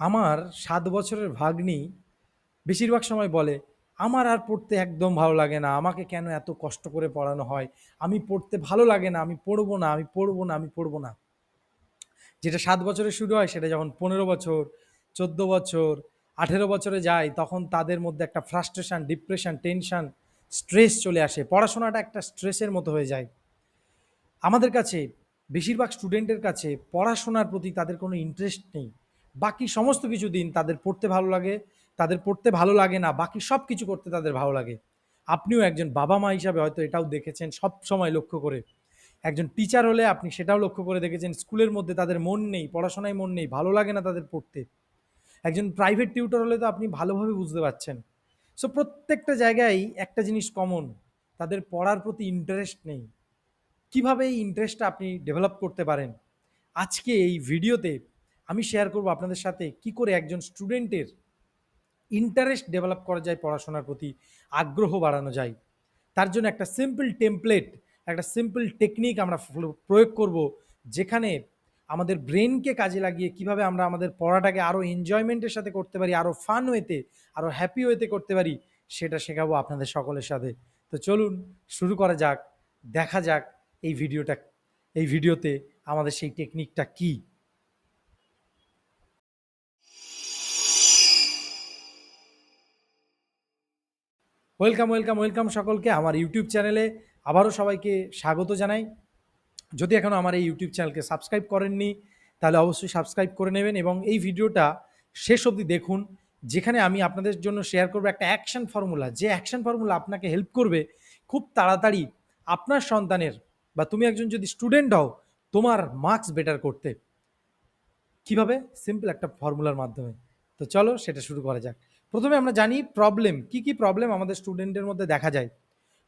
আমার ৭ বছরের ভাগ্নি বেশিরভাগ সময় বলে, "আমার আর পড়তে একদম ভালো লাগে না। আমাকে কেন এত কষ্ট করে পড়ানো হয়? আমি পড়তে ভালো লাগে না। আমি পড়ব না, আমি পড়ব না, আমি পড়ব না।" যেটা ৭ বছরে শুরু হয় সেটা যখন ১৫ বছর, ১৪ বছর, ১৮ বছরে যায় তখন তাদের মধ্যে একটা ফ্রাস্ট্রেশন, ডিপ্রেশন, টেনশন, স্ট্রেস চলে আসে। পড়াশোনাটা একটা স্ট্রেসের মতো হয়ে যায়। আমাদের কাছে বেশিরভাগ স্টুডেন্টের কাছে পড়াশোনার প্রতি তাদের কোনো ইন্টারেস্ট নেই। বাকি সমস্ত কিছু দিন তাদের পড়তে ভালো লাগে, তাদের পড়তে ভালো লাগে না, বাকি সব কিছু করতে তাদের ভালো লাগে। আপনিও একজন বাবা-মা হিসাবে হয়তো এটাও দেখেছেন সব সময় লক্ষ্য করে। একজন টিচার হলে আপনি সেটাও লক্ষ্য করে দেখেছেন স্কুলের মধ্যে তাদের মন নেই, পড়াশোনায় মন নেই, ভালো লাগে না তাদের পড়তে। একজন প্রাইভেট টিউটর হলে তো আপনি ভালোভাবে বুঝতে পারছেন। সো প্রত্যেকটা জায়গায় একটা জিনিস কমন, তাদের পড়ার প্রতি ইন্টারেস্ট নেই। কীভাবে এই ইন্টারেস্টটা আপনি ডেভেলপ করতে পারেন? আজকে এই ভিডিওতে আমি শেয়ার করব আপনাদের সাথে কি করে একজন স্টুডেন্টের ইন্টারেস্ট ডেভেলপ করা যায় পড়াশোনার প্রতি, আগ্রহ বাড়ানো যায়। তার জন্য একটা সিম্পল টেমপ্লেট, একটা সিম্পল টেকনিক আমরা প্রয়োগ করব, যেখানে আমাদের ব্রেইনকে কাজে লাগিয়ে কীভাবে আমরা আমাদের পড়াটাকে আরও এনজয়মেন্টের সাথে করতে পারি, আরও ফান ওয়েতে, আরও হ্যাপি ওয়েতে করতে পারি, সেটা শেখাবো আপনাদের সকলের সাথে। তো চলুন শুরু করা যাক। দেখা যাক এই ভিডিওটা এই ভিডিওতে আমাদের সেই টেকনিকটা কী? ওয়েলকাম, ওয়েলকাম, ওয়েলকাম সকলকে আমার ইউটিউব চ্যানেলে আবারও সবাইকে স্বাগত জানাই। যদি এখনও আমার এই ইউটিউব চ্যানেলকে সাবস্ক্রাইব করেননি, তাহলে অবশ্যই সাবস্ক্রাইব করে নেবেন এবং এই ভিডিওটা শেষ অবধি দেখুন, যেখানে আমি আপনাদের জন্য শেয়ার করব একটা অ্যাকশন ফর্মুলা। যে অ্যাকশন ফর্মুলা আপনাকে হেল্প করবে খুব তাড়াতাড়ি আপনার সন্তানের বা তুমি একজন যদি স্টুডেন্ট হও, তোমার মার্কস বেটার করতে। কীভাবে? সিম্পল একটা ফর্মুলার মাধ্যমে। তো চলো সেটা শুরু করা যাক। প্রথমে আমরা জানি প্রবলেম, কি, কি প্রবলেম আমাদের স্টুডেন্টের মধ্যে দেখা যায়?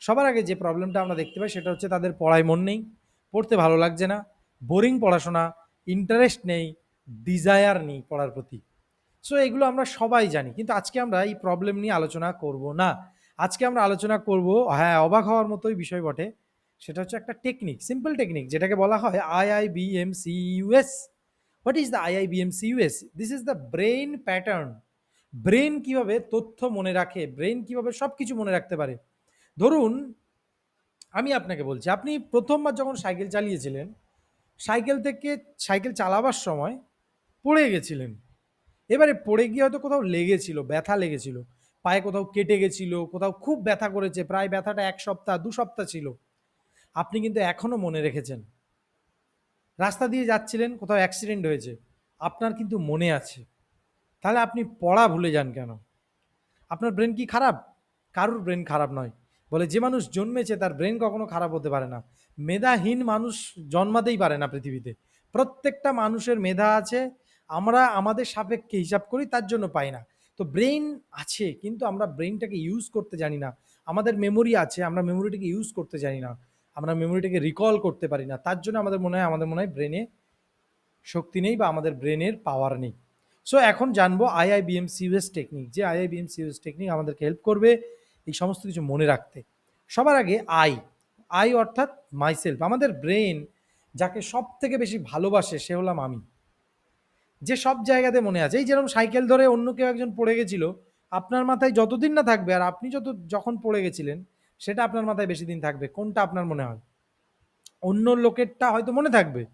সবার আগে যে প্রবলেমটা আমরা দেখতে পাই সেটা হচ্ছে তাদের পড়ায় মন নেই, পড়তে ভালো লাগছে না, বোরিং পড়াশোনা, ইন্টারেস্ট নেই, ডিজায়ার নেই পড়ার প্রতি। সো এগুলো আমরা সবাই জানি। কিন্তু আজকে আমরা এই প্রবলেম নিয়ে আলোচনা করব না। আজকে আমরা আলোচনা করব হ্যাঁ, অবাক হওয়ার মতোই বিষয় বটে। সেটা হচ্ছে একটা টেকনিক, সিম্পল টেকনিক যেটাকে বলা হয় IIBMCUS। What is the I I IIBMCUS? This is the brain pattern. Brain কীভাবে তথ্য মনে রাখে, ব্রেইন কীভাবে সব কিছু মনে রাখতে পারে। ধরুন, আমি আপনাকে বলছি, আপনি প্রথমবার যখন সাইকেল চালিয়েছিলেন, সাইকেল থেকে সাইকেল চালাবার সময় পড়ে গেছিলেন। এবারে পড়ে গিয়ে হয়তো কোথাও লেগেছিল, ব্যথা লেগেছিল। পায়ে কোথাও কেটে গেছিল, কোথাও খুব ব্যথা করেছে, প্রায় ব্যথাটা এক সপ্তাহ, দু সপ্তাহ ছিল। আপনি কিন্তু এখনও মনে রেখেছেন। রাস্তা দিয়ে যাচ্ছিলেন, কোথাও অ্যাক্সিডেন্ট হয়েছে। আপনার কিন্তু মনে আছে। তাহলে আপনি পড়া ভুলে যান কেন? আপনার ব্রেন কি খারাপ? কারুর ব্রেন খারাপ নয়। বলে যে মানুষ জন্মেছে তার ব্রেন কখনো খারাপ হতে পারে না। মেধাহীন মানুষ জন্মাতেই পারে না পৃথিবীতে। প্রত্যেকটা মানুষের মেধা আছে। আমরা আমাদের সাপেক্ষে হিসাব করি তার জন্য পাই না। তো ব্রেইন আছে কিন্তু আমরা ব্রেইনটাকে ইউজ করতে জানি না। আমাদের মেমোরি আছে, আমরা মেমোরিটাকে ইউজ করতে জানি না। আমরা মেমোরিটাকে রিকল করতে পারি না। তার জন্য আমাদের মনে হয় আমাদের মনে হয় ব্রেনে শক্তি নেই বা আমাদের ব্রেনের পাওয়ার নেই। সো এখন জানব IIBMCUS টেকনিক। যে IIBMCUS টেকনিক আমাদেরকে হেল্প করবে এই সমস্ত কিছু মনে রাখতে। সবার আগে আই, আই অর্থাৎ মাইসেলফ। আমাদের ব্রেন যাকে সব থেকে বেশি ভালোবাসে সে হলাম আমি। যে সব জায়গাতে মনে আছে। এই যেরকম সাইকেল ধরে অন্য কেউ একজন পড়ে গেছিল, আপনার মাথায় যতদিন না থাকবে আর আপনি যত যখন পড়ে গেছিলেন, সেটা আপনার মাথায় বেশি দিন থাকবে। কোনটা আপনার মনে হয়? অন্য লোকেরটা হয়তো মনে থাকবে।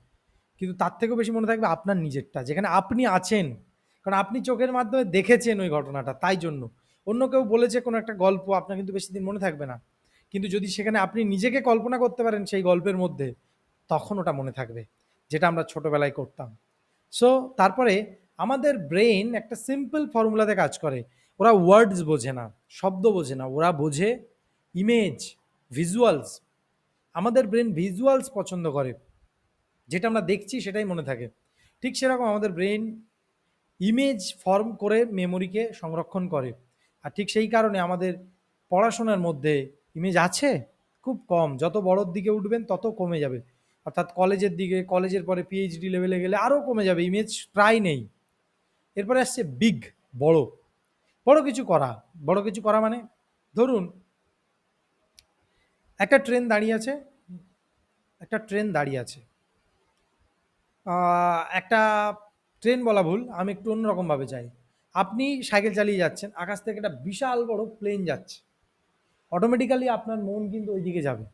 কিন্তু তার থেকেও বেশি মনে থাকবে আপনার নিজেরটা। যেখানে আপনি আছেন। কারণ আপনি চোখের মাধ্যমে দেখেছেন ওই ঘটনাটা তাই জন্য। অন্য কেউ বলেছে কোনো একটা গল্প আপনার কিন্তু বেশিদিন মনে থাকবে না। কিন্তু যদি সেখানে আপনি নিজেকে কল্পনা করতে পারেন সেই গল্পের মধ্যে, তখন ওটা মনে থাকবে। যেটা আমরা ছোটোবেলায় করতাম। সো তারপরে আমাদের ব্রেইন একটা সিম্পল ফর্মুলাতে কাজ করে। ওরা ওয়ার্ডস বোঝে না, শব্দ বোঝে না। ওরা বোঝে ইমেজ, ভিজুয়ালস। আমাদের ব্রেন ভিজুয়ালস পছন্দ করে। যেটা আমরা দেখছি সেটাই মনে থাকে। ঠিক সেরকম আমাদের ব্রেইন ইমেজ ফর্ম করে মেমোরিকে সংরক্ষণ করে। আর ঠিক সেই কারণে আমাদের পড়াশোনার মধ্যে ইমেজ আছে? খুব কম। যত বড়র দিকে উঠবেন তত কমে যাবে। অর্থাৎ কলেজের দিকে, কলেজের পরে পিএইচডি লেভেলে গেলে আরও কমে যাবে। ইমেজ প্রায় নেই। এরপরে আসছে বিগ, বড়। বড় কিছু করা। বড় কিছু করা মানে? ধরুন একটা ট্রেন দাঁড়িয়ে আছে একটা ট্রেন দাঁড়িয়ে আছে। একটা ট্রেন বলা ভুল, আমি একটু অন্যরকমভাবে চাই আপনি সাইকেল চালিয়ে যাচ্ছেন, আকাশ থেকে একটা বিশাল বড় প্লেন যাচ্ছে। অটোমেটিক্যালি আপনার মন কিন্তু ওই দিকে যাবে।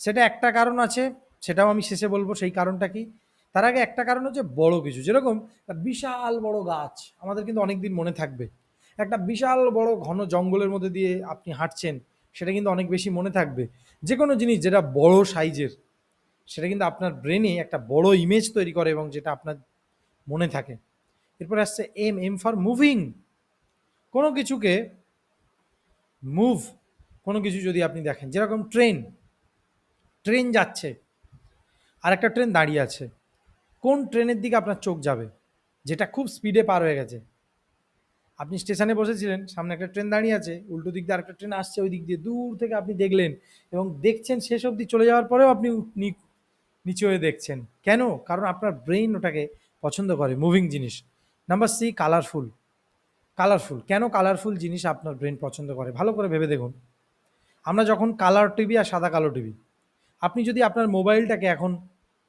সেটা একটা কারণ আছে, সেটাও আমি শেষে বলব, সেই কারণটা কি? তার আগে একটা কারণ হচ্ছে বড় কিছু। যেরকম বিশাল বড় গাছ, আমাদের কিন্তু অনেক দিন মনে থাকবে। একটা বিশাল বড় ঘন জঙ্গলের মধ্যে দিয়ে আপনি হাঁটছেন, সেটা কিন্তু অনেক বেশি মনে থাকবে। যে কোনো জিনিস যেটা বড় সাইজের, সেটা কিন্তু আপনার ব্রেনে একটা বড় ইমেজ তৈরি করে এবং যেটা আপনার মনে থাকে। এরপর আসছে এম এম ফর মুভিং কোনো কিছুকে মুভ কোনো কিছু যদি আপনি দেখেন, যেরকম ট্রেন ট্রেন যাচ্ছে আর একটা ট্রেন দাঁড়িয়ে আছে, কোন ট্রেনের দিকে আপনার চোখ যাবে, যেটা খুব স্পিডে পার হয়ে গেছে? আপনি স্টেশনে বসেছিলেন, সামনে একটা ট্রেন দাঁড়িয়ে আছে, উল্টো দিক দিয়ে আরেকটা ট্রেন আসছে ওই দিক দিয়ে দূর থেকে আপনি দেখলেন এবং দেখছেন শেষ অবধি চলে যাওয়ার পরেও আপনি নিচে হয়ে দেখছেন। কেন? কারণ আপনার ব্রেন ওটাকে পছন্দ করে মুভিং জিনিস। নাম্বার সি কালারফুল কালারফুল কেন কালারফুল জিনিস আপনার ব্রেন পছন্দ করে? ভালো করে ভেবে দেখুন। আমরা যখন কালার টিভি আর সাদা কালো টিভি আপনি যদি আপনার মোবাইলটাকে এখন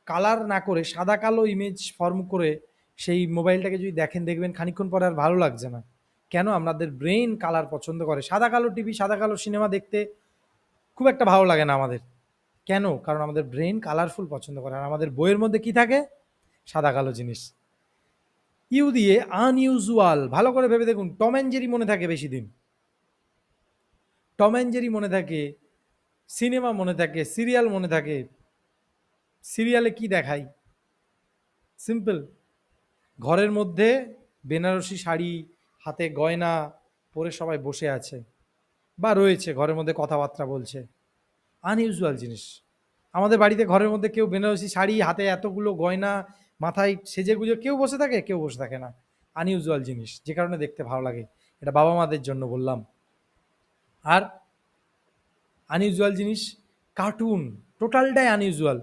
কালার না করে সাদা কালো ইমেজ ফর্ম করে সেই মোবাইলটাকে যদি দেখেন, দেখবেন খানিক্ষণ পরে আর ভালো লাগছে না। কেন আমাদের ব্রেন কালার পছন্দ করে? সাদা কালো টিভি সাদা কালো সিনেমা দেখতে খুব একটা ভালো লাগে না আমাদের। কেন? কারণ আমাদের ব্রেন কালারফুল পছন্দ করে। আর আমাদের বইয়ের মধ্যে কি থাকে? সাদা কালো জিনিস। ইউ দিয়ে আনইউজুয়াল, ভালো করে ভেবে দেখুন, টম অ্যান্ড জেরি মনে থাকে বেশি দিন। টম অ্যান্ড জেরি মনে থাকে, সিনেমা মনে থাকে, সিরিয়াল মনে থাকে। সিরিয়ালে কি দেখায় সিম্পল, ঘরের মধ্যে বেনারসি শাড়ি, হাতে গয়না পরে সবাই বসে আছে বা রয়েছে, ঘরের মধ্যে কথাবার্তা বলছে। আনইউজুয়াল জিনিস। আমাদের বাড়িতে ঘরের মধ্যে কেউ বেনারসি শাড়ি, হাতে এতগুলো গয়না মাথায় সেজে গুজে কেউ বসে থাকে, কেউ বসে থাকে না। আনইউজুয়াল জিনিস, যে কারণে দেখতে ভালো লাগে। এটা বাবা মাদের জন্য বললাম। আর আনইউজুয়াল জিনিস কার্টুন টোটালটাই আনইউজুয়াল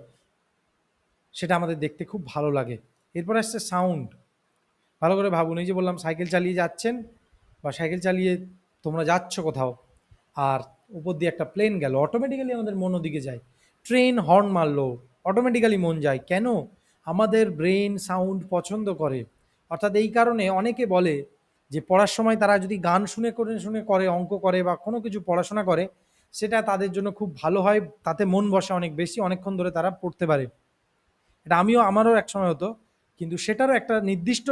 সেটা আমাদের দেখতে খুব ভালো লাগে। এরপর আসছে সাউন্ড ভালো করে ভাবুন, এই যে বললাম, সাইকেল চালিয়ে যাচ্ছেন বা সাইকেল চালিয়ে তোমরা যাচ্ছ কোথাও, আর উপর দিয়ে একটা প্লেন গেল অটোমেটিক্যালি আমাদের মন ওদিকে যায়। ট্রেন হর্ন মারলো অটোমেটিক্যালি মন যায়। কেন? আমাদের ব্রেন সাউন্ড পছন্দ করে। অর্থাৎ এই কারণে অনেকে বলে যে পড়ার সময় তারা যদি গান শুনে করে শুনে করে, অঙ্ক করে বা কোনো কিছু পড়াশোনা করে, সেটা তাদের জন্য খুব ভালো হয়, তাতে মন বসে অনেক বেশি, অনেকক্ষণ ধরে তারা পড়তে পারে। এটা আমিও, আমারও এক সময় হতো, কিন্তু সেটারও একটা নির্দিষ্ট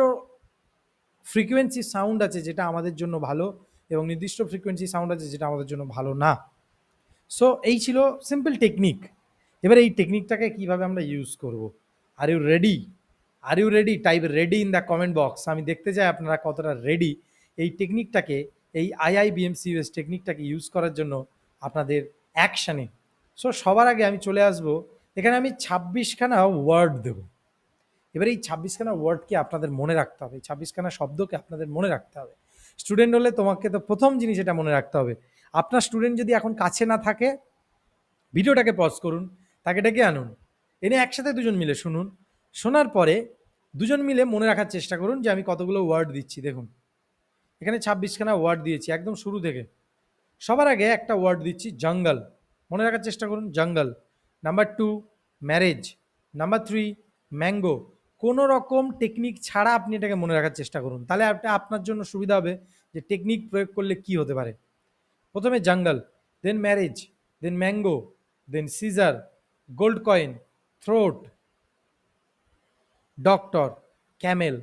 ফ্রিকোয়েন্সি সাউন্ড আছে যেটা আমাদের জন্য ভালো এবং নির্দিষ্ট ফ্রিকোয়েন্সি সাউন্ড আছে যেটা আমাদের জন্য ভালো না। সো এই ছিল সিম্পল টেকনিক এবার এই টেকনিকটাকে কীভাবে আমরা ইউজ করব? Are you ready are you ready type ready in the comment box আমি দেখতে চাই আপনারা কতটা রেডি এই টেকনিকটাকে এই আইআইবিএমসিউএস টেকনিকটাকে ইউজ করার জন্য আপনাদের অ্যাকশানে সো সবার আগে আমি চলে আসব। এখানে আমি ছাব্বিশখানা ওয়ার্ড দেবো। এবার এই ছাব্বিশখানা ওয়ার্ডকে আপনাদের মনে রাখতে হবে। ছাব্বিশখানা শব্দকে আপনাদের মনে রাখতে হবে। স্টুডেন্ট হলে তোমাকে তো প্রথম জিনিস এটা মনে রাখতে হবে। আপনার স্টুডেন্ট যদি এখন কাছে না থাকে ভিডিওটাকে পজ করুন, তাকে ডেকে আনুন। এনে একসাথে দুজন মিলে শুনুন। শোনার পরে দুজন মিলে মনে রাখার চেষ্টা করুন যে আমি কতগুলো ওয়ার্ড দিচ্ছি, দেখুন। এখানে ছাব্বিশখানা ওয়ার্ড দিয়েছি, একদম শুরু থেকে। সবার আগে একটা ওয়ার্ড দিচ্ছি জঙ্গল মনে রাখার চেষ্টা করুন jungle number two marriage number three mango কোনো রকম টেকনিক ছাড়া আপনি এটাকে মনে রাখার চেষ্টা করুন। তাহলে আপনার জন্য সুবিধা হবে যে টেকনিক প্রয়োগ করলে কি হতে পারে। প্রথমে jungle then marriage then mango then scissor gold coin throat doctor camel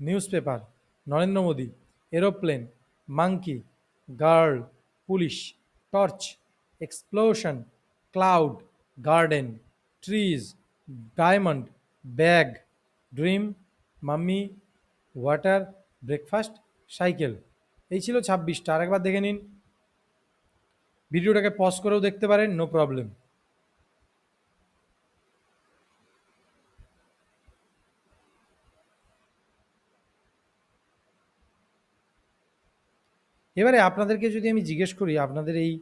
newspaper Narendra Modi aeroplane monkey girl police torch explosion cloud garden trees diamond bag dream mummy water breakfast cycle এই ছিল ছাব্বিশটা। আর একবার দেখে নিন। ভিডিওটাকে pause করেও দেখতে পারেন নো প্রবলেম এবারে আপনাদেরকে যদি আমি জিজ্ঞেস করি, আপনাদের এই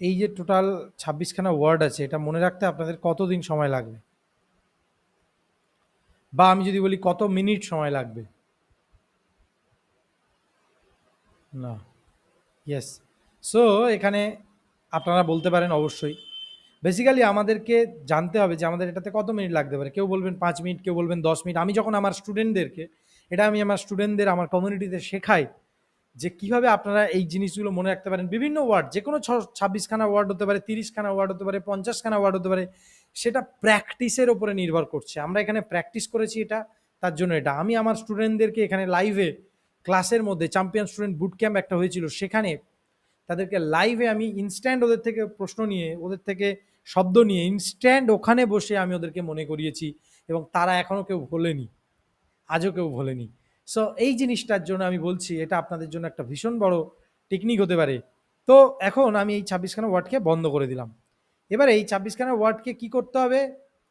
এই যে টোটাল ছাব্বিশখানা ওয়ার্ড আছে, এটা মনে রাখতে আপনাদের কতদিন সময় লাগবে? বা আমি যদি বলি কত মিনিট সময় লাগবে? না। ইয়েস সো এখানে আপনারা বলতে পারেন অবশ্যই। বেসিক্যালি আমাদেরকে জানতে হবে যে আমাদের এটাতে কত মিনিট লাগতে পারে। কেউ বলবেন পাঁচ মিনিট, কেউ বলবেন দশ মিনিট। আমি যখন আমার স্টুডেন্টদেরকে এটা আমি আমার স্টুডেন্টদের আমার কমিউনিটিতে শেখাই যে কীভাবে আপনারা এই জিনিসগুলো মনে রাখতে পারেন। বিভিন্ন ওয়ার্ড যে কোনো ছাব্বিশখানা ওয়ার্ড হতে পারে, তিরিশখানা ওয়ার্ড হতে পারে, পঞ্চাশখানা ওয়ার্ড হতে পারে, সেটা প্র্যাকটিসের ওপরে নির্ভর করছে। আমরা এখানে প্র্যাকটিস করেছি এটা, তার জন্য এটা। আমি আমার স্টুডেন্টদেরকে এখানে লাইভে, ক্লাসের মধ্যে চ্যাম্পিয়ন স্টুডেন্ট বুট ক্যাম্প একটা হয়েছিল, সেখানে তাদেরকে লাইভে আমি ইনস্ট্যান্ট ওদের থেকে প্রশ্ন নিয়ে, ওদের থেকে শব্দ নিয়ে ইনস্ট্যান্ট ওখানে বসে আমি ওদেরকে মনে করিয়েছি এবং তারা এখনও কেউ ভোলেনি। আজও কেউ ভোলেনি। সো এই জিনিসটার জন্য আমি বলছি, এটা আপনাদের জন্য একটা ভীষণ বড় টেকনিক হতে পারে। তো এখন আমি এই ছাব্বিশখানা ওয়ার্ডকে বন্ধ করে দিলাম। এবার এই ছাব্বিশখানা ওয়ার্ডকে কি করতে হবে?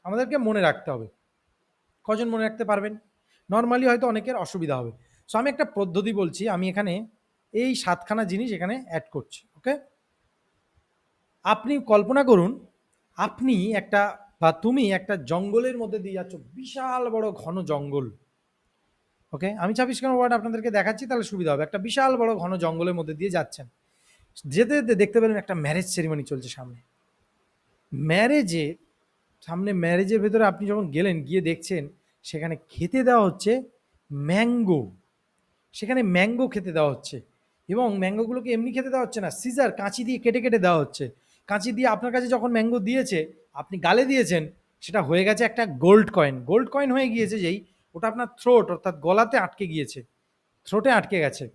আমাদেরকে মনে রাখতে হবে। কজন মনে রাখতে পারবেন? নর্মালি হয়তো অনেকের অসুবিধা হবে। সো আমি একটা পদ্ধতি বলছি, আমি এখানে এই সাতখানা জিনিস এখানে অ্যাড করছি ওকে আপনি কল্পনা করুন, আপনি একটা বা তুমি একটা জঙ্গলের মধ্যে দিয়ে যাচ্ছ, বিশাল বড় ঘন জঙ্গল। ওকে আমি ছাব্বিশ ছাব্বিশখানা ওয়ার্ড আপনাদেরকে দেখাচ্ছি, তাহলে সুবিধা হবে। একটা বিশাল বড় ঘন জঙ্গলের মধ্যে দিয়ে যাচ্ছেন। যেতে যেতে দেখতে পেলেন একটা ম্যারেজ সেরিমনি চলছে সামনে। ম্যারেজে সামনে ম্যারেজের ভেতরে আপনি যখন গেলেন, গিয়ে দেখছেন, সেখানে খেতে দেওয়া হচ্ছে ম্যাঙ্গো সেখানে ম্যাঙ্গো খেতে দেওয়া হচ্ছে। এবং ম্যাঙ্গোগুলোকে এমনি খেতে দেওয়া হচ্ছে না। সিজার কাঁচি দিয়ে কেটে কেটে দেওয়া হচ্ছে। কাঁচি দিয়ে আপনার কাছে যখন ম্যাঙ্গো দিয়েছে, আপনি গালে দিয়েছেন, সেটা হয়ে গেছে একটা গোল্ড কয়েন গোল্ড কয়েন হয়ে গিয়েছে যেই ওটা আপনার থ্রোট অর্থাৎ গলাতে আটকে গিয়েছে থ্রোটে আটকে গেছে।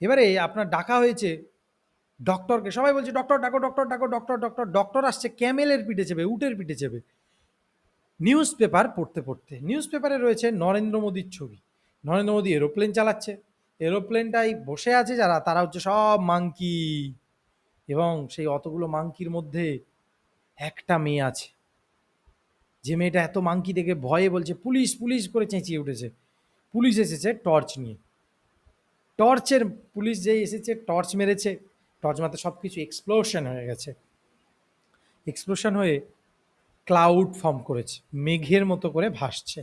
এবারে আপনার ডাকা হয়েছে ডক্টরকে সবাই বলছে ডক্টর ডাকো ডক্টর ডাকো ডক্টর ডক্টর ডক্টর আসছে, ক্যামেলের পিঠে চেপে, উটের পিঠে চেপে। নিউজ পেপার পড়তে পড়তে নিউজ পেপারে রয়েছে নরেন্দ্র মোদীর ছবি। নরেন্দ্র মোদী এরোপ্লেন চালাচ্ছে। এরোপ্লেনটাই বসে আছে যারা, তারা হচ্ছে সব মাংকি এবং সেই অতগুলো মাংকির মধ্যে একটা মেয়ে আছে। যে মেয়েটা এত মাংকি দেখে ভয়ে বলছে, পুলিশ পুলিশ করে চেঁচিয়ে উঠেছে। পুলিশ এসেছে টর্চ নিয়ে। টর্চের পুলিশ যেই এসেছে, টর্চ মেরেছে। টর্চ মারতে সব কিছু এক্সপ্লোশন হয়ে গেছে। এক্সপ্লোশন হয়ে ক্লাউড ফর্ম করেছে। মেঘের মতো করে ভাসছে।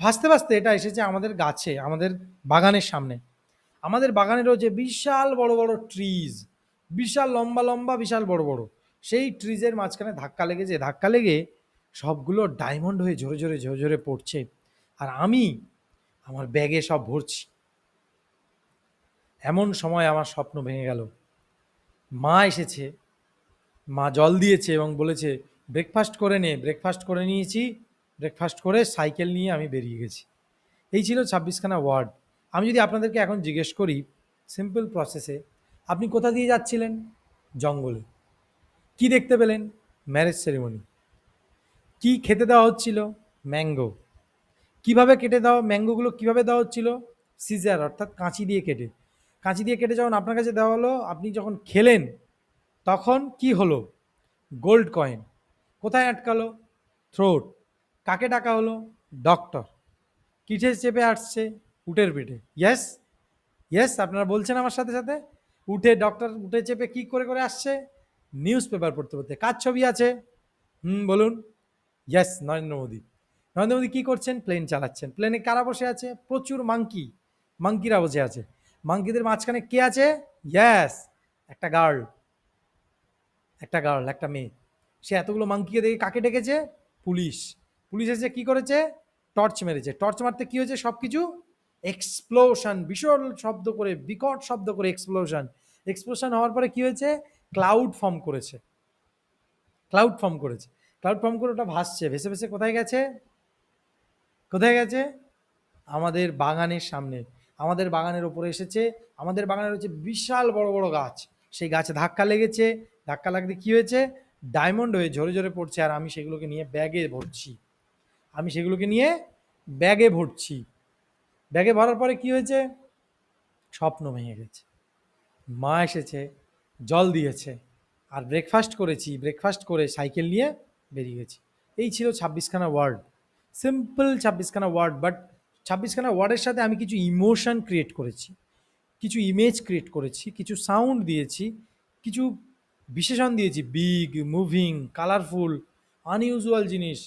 ভাসতে ভাসতে এটা এসেছে আমাদের গাছে, আমাদের বাগানের সামনে। আমাদের বাগানেরও যে বিশাল বড় বড় ট্রিজ বিশাল লম্বা লম্বা, বিশাল বড় বড়। সেই ট্রিজের মাঝখানে ধাক্কা লেগেছে। ধাক্কা লেগে সবগুলো ডায়মন্ড হয়ে ঝরে ঝরে ঝরে ঝরে পড়ছে। আর আমি আমার ব্যাগে সব ভরছি। এমন সময় আমার স্বপ্ন ভেঙে গেল। মা এসেছে। মা জল দিয়েছে এবং বলেছে ব্রেকফাস্ট করে নে ব্রেকফাস্ট করে নিয়েছি ব্রেকফাস্ট করে সাইকেল নিয়ে আমি বেরিয়ে গেছি। এই ছিল ছাব্বিশখানা ওয়ার্ড আমি যদি আপনাদেরকে এখন জিজ্ঞেস করি সিম্পল প্রসেসে আপনি কোথা দিয়ে যাচ্ছিলেন? জঙ্গলে। কি দেখতে পেলেন? ম্যারেজ সেরিমনি কি খেতে দেওয়া হচ্ছিল? ম্যাঙ্গো। কীভাবে কেটে দেওয়া, ম্যাঙ্গোগুলো কীভাবে দেওয়া হচ্ছিল? সিজার, অর্থাৎ কাঁচি দিয়ে কেটে। কাঁচি দিয়ে কেটে যখন আপনার কাছে দেওয়া হলো, আপনি যখন খেলেন, তখন কি হলো? Gold coin. কোথায় আটকালো? থ্রোট। কাকে ডাকা হলো? ডক্টর। কিঠে চেপে আসছে? উটের পেটে ইয়েস? ইয়েস, আপনারা বলছেন আমার সাথে সাথে? উঠে ডক্টর উঠে চেপে কি করে করে আসছে? নিউজ পেপার পড়তে পড়তে। কার ছবি আছে? হুম, বলুন। ইয়েস নরেন্দ্র মোদী নরেন্দ্র মোদী কী করছেন? প্লেন চালাচ্ছেন। প্লেনে কারা বসে আছে? প্রচুর মাংকি মাংকিরা বসে আছে। মাংকিদের মাঝখানে কে আছে? ইয়েস একটা গার্ল একটা গার্ল একটা মেয়ে। সে এতগুলো মাংকিকে দেখে কাকে ডেকেছে? পুলিশ পুলিশ এসে কী করেছে? টর্চ মেরেছে। টর্চ মারতে কী হয়েছে? সব কিছু এক্সপ্লোশন বিশাল শব্দ করে, বিকট শব্দ করে এক্সপ্লোশন এক্সপ্লোশন হওয়ার পরে কী হয়েছে? ক্লাউড ফর্ম করেছে। ক্লাউড ফর্ম করেছে। ক্লাউড ফর্ম করে ওটা ভাসছে। ভেসে ভেসে কোথায় গেছে? কোথায় গেছে? আমাদের বাগানের সামনে। আমাদের বাগানের ওপরে এসেছে। আমাদের বাগানের হচ্ছে বিশাল বড় বড় গাছ। সেই গাছে ধাক্কা লেগেছে। ধাক্কা লাগতে কী হয়েছে? ডায়মন্ড হয়ে ঝরে ঝরে পড়ছে আর আমি সেগুলোকে নিয়ে ব্যাগে ভরছি। আমি সেগুলোকে নিয়ে ব্যাগে ভরছি। ব্যাগে ভরার পরে কি হয়েছে? স্বপ্ন ভেঙে গেছে। মা এসেছে, জল দিয়েছে। আর ব্রেকফাস্ট করেছি। ব্রেকফাস্ট করে সাইকেল নিয়ে বেরিয়ে গেছি। এই ছিল ছাব্বিশখানা ওয়ার্ড। সিম্পল ছাব্বিশখানা ওয়ার্ড, বাট ছাব্বিশখানা ওয়ার্ডের সাথে আমি কিছু ইমোশন ক্রিয়েট করেছি, কিছু ইমেজ ক্রিয়েট করেছি, কিছু সাউন্ড দিয়েছি, কিছু বিশেষণ দিয়েছি, বিগ, মুভিং, কালারফুল, আনইউজুয়াল জিনিস,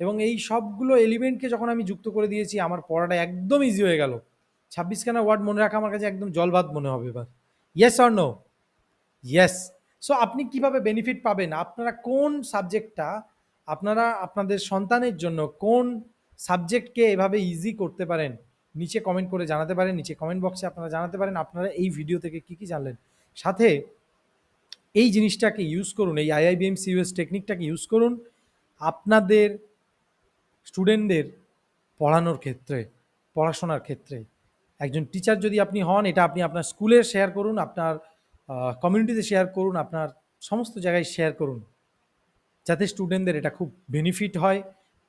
এবং এই সবগুলো এলিমেন্টকে যখন আমি যুক্ত করে দিয়েছি, আমার পড়াটা একদম ইজি হয়ে গেল। ছাব্বিশখানা ওয়ার্ড মনে রাখা আমার কাছে একদম জলবাদ মনে হবে এবার। Yes or no yes so আপনি কীভাবে বেনিফিট পাবেন? আপনারা কোন সাবজেক্টটা আপনারা আপনাদের সন্তানের জন্য কোন সাবজেক্টকে এভাবে ইজি করতে পারেন? নিচে কমেন্ট করে জানাতে পারেন, নিচে কমেন্ট বক্সে আপনারা জানাতে পারেন, আপনারা এই ভিডিও থেকে কী কী জানলেন? সাথে এই জিনিসটাকে ইউজ করুন, এই আইআইবিএম সিইউএস টেকনিকটাকে ইউজ করুন, আপনাদের স্টুডেন্টদের পড়ানোর ক্ষেত্রে, পড়াশোনার ক্ষেত্রে। একজন টিচার যদি আপনি হন, এটা আপনি আপনার স্কুলে শেয়ার করুন, আপনার কমিউনিটিতে শেয়ার করুন, আপনার সমস্ত জায়গায় শেয়ার করুন, যাতে স্টুডেন্টদের এটা খুব বেনিফিট হয়,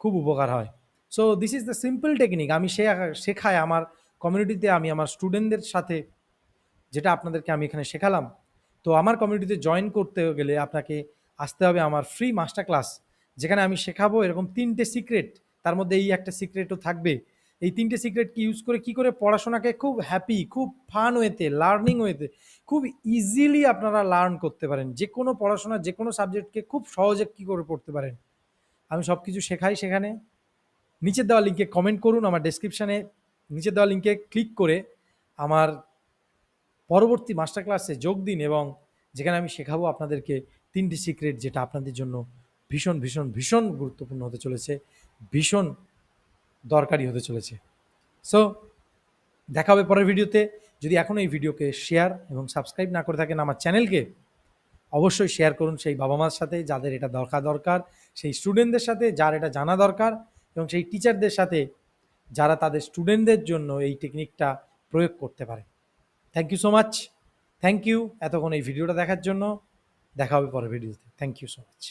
খুব উপকার হয়। So this is the simple technique আমি সে শেখাই আমার কমিউনিটিতে আমি আমার স্টুডেন্টদের সাথে, যেটা আপনাদেরকে আমি এখানে শেখালাম। তো আমার কমিউনিটিতে জয়েন করতে গেলে আপনাকে আসতে হবে আমার ফ্রি মাস্টার ক্লাস যেখানে আমি শেখাবো এরকম তিনটে সিক্রেট তার মধ্যে এই একটা সিক্রেটও থাকবে। এই তিনটে সিক্রেট কি ইউজ করে, কি করে পড়াশোনাকে খুব হ্যাপি খুব ফান ওয়েতে লার্নিং ওয়েতে খুব ইজিলি আপনারা লার্ন করতে পারেন। যে কোনো পড়াশোনা, যে কোনো সাবজেক্টকে খুব সহজে কী করে পড়তে পারেন। আমি সব কিছু শেখাই সেখানে। নিচের দেওয়া লিঙ্কে কমেন্ট করুন, আমার ডেসক্রিপশানে নিচের দেওয়া লিঙ্কে ক্লিক করে আমার পরবর্তী মাস্টার ক্লাসে যোগ দিন এবং যেখানে আমি শেখাবো আপনাদেরকে তিনটি সিক্রেট যেটা আপনাদের জন্য ভীষণ ভীষণ ভীষণ গুরুত্বপূর্ণ হতে চলেছে। ভীষণ দরকারি হতে চলেছে। সো দেখা হবে পরের ভিডিওতে। যদি এখনও এই ভিডিওকে শেয়ার এবং সাবস্ক্রাইব না করে থাকেন আমার চ্যানেলকে, অবশ্যই শেয়ার করুন সেই বাবা মার সাথে যাদের এটা দরকার দরকার, সেই স্টুডেন্টদের সাথে যার এটা জানা দরকার এবং সেই টিচারদের সাথে যারা তাদের স্টুডেন্টদের জন্য এই টেকনিকটা প্রয়োগ করতে পারে। Thank you so much thank you এতক্ষণ এই ভিডিওটা দেখার জন্য। দেখা হবে পরের ভিডিওতে। Thank you so much